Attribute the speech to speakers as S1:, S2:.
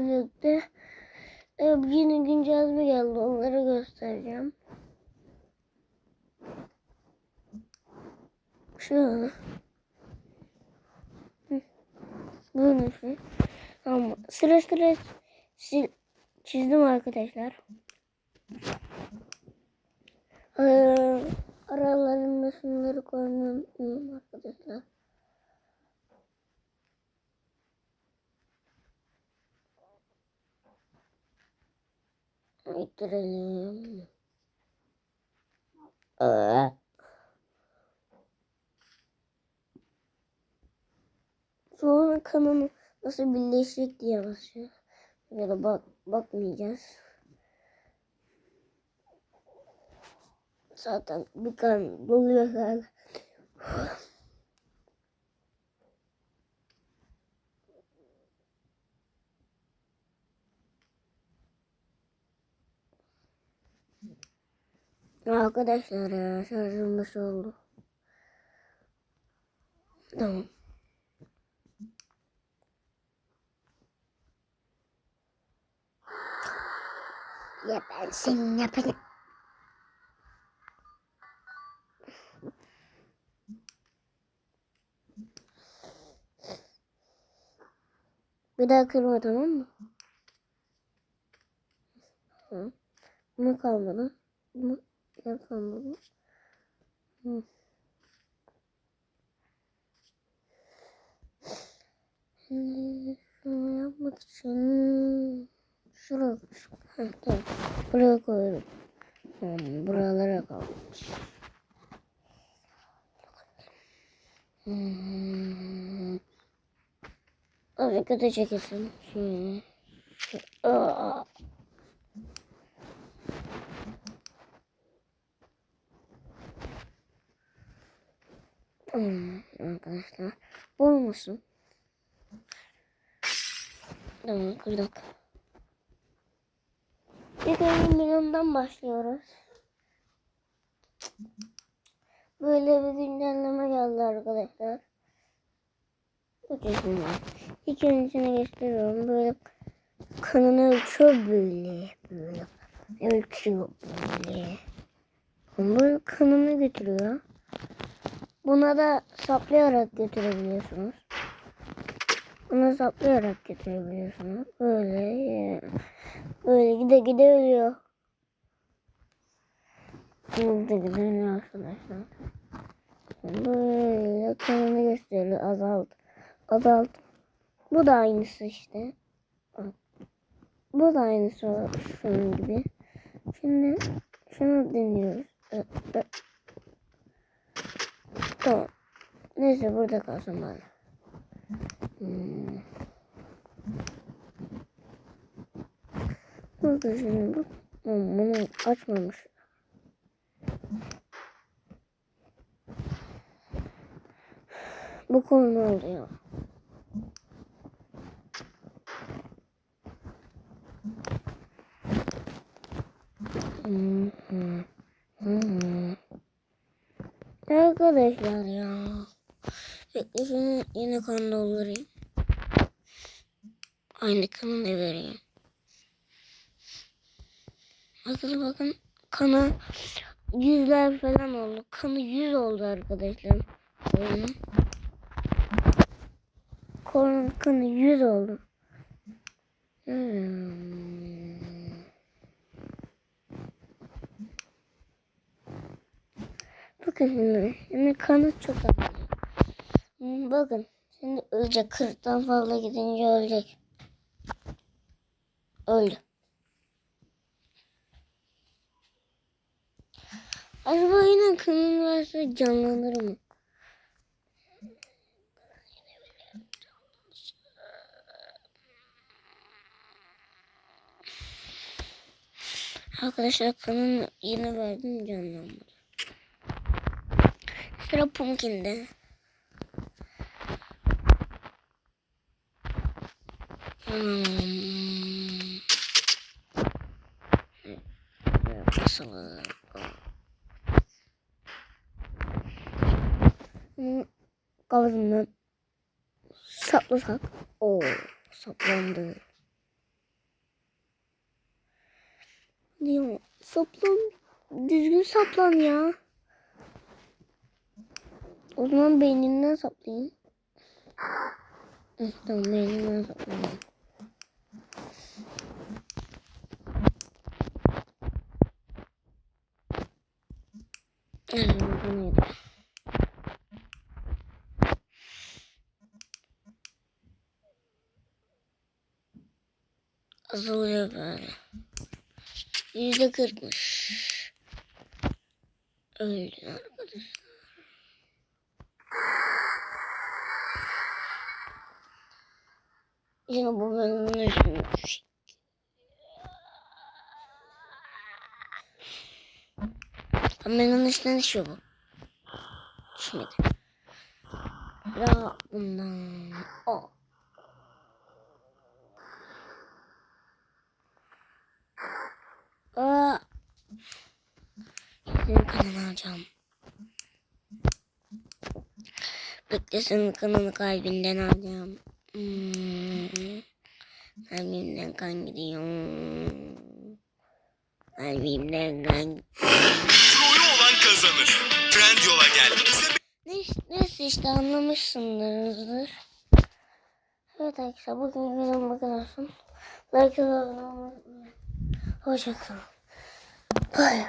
S1: birlikte e, yeni güncelleme geldi. Onları göstereceğim. Şöyle. Böyle şey. Tamam. Sıra sıra çizdim arkadaşlar. Ee, aralarında şunları koymayı unutmayın arkadaşlar. Bitirelim. Ee. Sonra kanını nasıl birleşecek diye basıyor. Ya da bak bakmayacağız. Zaten bir kan doluyor galiba. Arkadaşlar ya şarjım nasıl oldu? Tamam. Ya ben senin yaparım. Bir daha kırma tamam mı? Hı. Bunu kalmadı. Bunu yapamadım. Hı. Şimdi şunu yapmak için şuraya tamam. Buraya koyuyorum. Tamam, buralara kalmış. Hmm. Azıcık kötü çekilsin. Şöyle. Aa. Tamam arkadaşlar. Bu olmasın. Tamam kırdık. İlk önce milyondan başlıyoruz. Böyle bir güncelleme geldi arkadaşlar. Bakın İlk öncesine gösteriyorum. Böyle kanını ölçüyor böyle. Böyle. Ölçüyor böyle. Böyle kanını götürüyor. Buna da saplayarak götürebiliyorsunuz. Buna saplayarak götürebiliyorsunuz. Böyle böyle gide gide ölüyor. Gide gide ölüyor arkadaşlar. Böyle kanını gösteriyor. Azalt. Azalt. Bu da aynısı işte. Bu da aynısı şunun gibi. Şimdi şunu deniyoruz. Tamam. Neyse burada kalsın bana. Hmm. Bakın şimdi bak. Hmm, Bunu açmamış. Bu konu ne oldu ya? Hmm, hmm, hmm. Arkadaşlar ya. Bekle şunu yine kan doldurayım. Aynı kanı da vereyim. Bakın bakın kanı yüzler falan oldu. Kanı yüz oldu arkadaşlar. Böyle. Kanı, kanı yüz oldu. Hmm. Bakın şimdi. Şimdi kanı çok az. Bakın. Şimdi ölecek. 40'tan fazla gidince ölecek. Öldü. Acaba yine kanın varsa canlanır mı? Arkadaşlar kanın yine verdim canlanmadı. Sıra Pumpkin'de. Hmm. kafasından saplasak. o saplandı. Ya saplan. Düzgün saplan ya. O zaman beyninden saplayayım. Tamam beyninden saplayayım. Evet, bunu yedim. Azalıyor böyle. Yüzde kırkmış. Öldü arkadaşlar. Yine bu bölümün üstüne Kameranın üstüne düşüyor bu. Düşmedi. Ya bundan. O. Aa. Senin kanını alacağım. Bekle senin kanını kalbinden alacağım. Hmm. Kalbimden kan gidiyor. Kalbimden kan
S2: Troyu olan kazanır. Trend yola gel.
S1: Neyse, neyse işte anlamışsınızdır. Evet arkadaşlar bugün videom bu kadar olsun. Like ve abone olmayı unutmayın. Hoşçakalın. Bye.